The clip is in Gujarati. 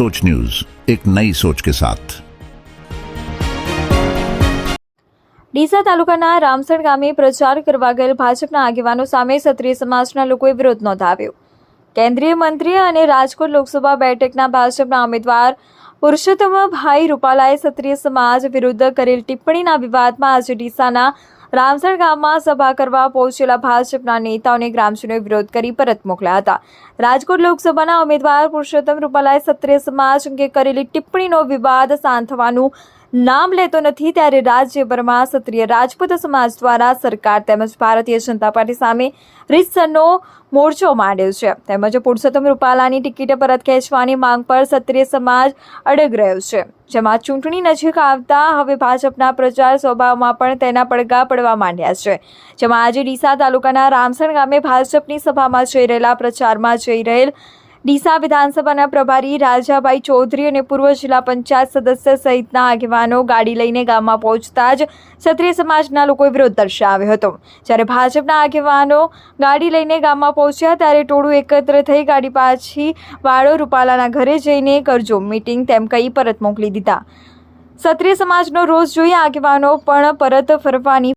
सोच न्यूज एक नई सोच के साथ ડીસા તાલુકાના રામસણ ગામે પ્રચાર કરવા ગયેલ ભાજપના આગેવાનો સામે ક્ષત્રિય સમાજના લોકોએ વિરોધ નોંધાવ્યો કેન્દ્રીય મંત્રી અને રાજકોટ લોકસભા બેઠકના ભાજપના ઉમેદવાર પુરુષોત્તમભાઈ રૂપાલાએ ક્ષત્રિય સમાજ વિરુદ્ધ કરેલ ટિપ્પણીના વિવાદમાં આજે ડીસાના રામસણ ગામમાં સભા કરવા પહોંચેલા ભાજપના નેતાઓને ગ્રામજનોએ વિરોધ કરી પરત મોકલ્યા હતા. રાજકોટ લોકસભાના ઉમેદવાર પુરુષોત્તમ રૂપાલાએ ક્ષત્રિય સમાજ અંગે કરેલી ટિપ્પણીનો વિવાદ શાંત નામ લેતો નથી ત્યારે રાજ્યભરમાં ક્ષત્રિય રાજપૂત સમાજ દ્વારા સરકાર તેમજ ભારતીય જનતા પાર્ટી સામે રીતસરનો મોરચો માંડ્યો છે. તેમજ પુરુષોત્તમ રૂપાલાની ટિકિટ પરત ખેંચવાની માંગ પર ક્ષત્રિય સમાજ અડગ રહ્યો છે. જેમાં ચૂંટણી નજીક આવતા હવે ભાજપના પ્રચાર સ્વભાવમાં પણ તેના પડઘા પડવા માંડ્યા છે. જેમાં આજે ડીસા તાલુકાના રામસણ ગામે ભાજપની સભામાં જઈ રહેલા પ્રચારમાં જઈ રહેલ ડીસા વિધાનસભાના પ્રભારી રાજાભાઈ ચૌધરી અને પૂર્વ જિલ્લા પંચાયત સદસ્ય સહિતના આગેવાનો ગાડી લઈને ગામમાં પહોંચતા જ ક્ષત્રિય સમાજના લોકોએ વિરોધ દર્શાવ્યો હતો. જ્યારે ભાજપના આગેવાનો ગાડી લઈને ગામમાં પહોંચ્યા ત્યારે ટોળું એકત્ર થઈ ગાડી પાછી વાળો રૂપાલાના ઘરે જઈને કરજો મીટિંગ તેમ કહી પરત મોકલી દીધા. ક્ષત્રિય સમાજનો રોષ જોઈ આગેવાનો પણ પરત ફરવાની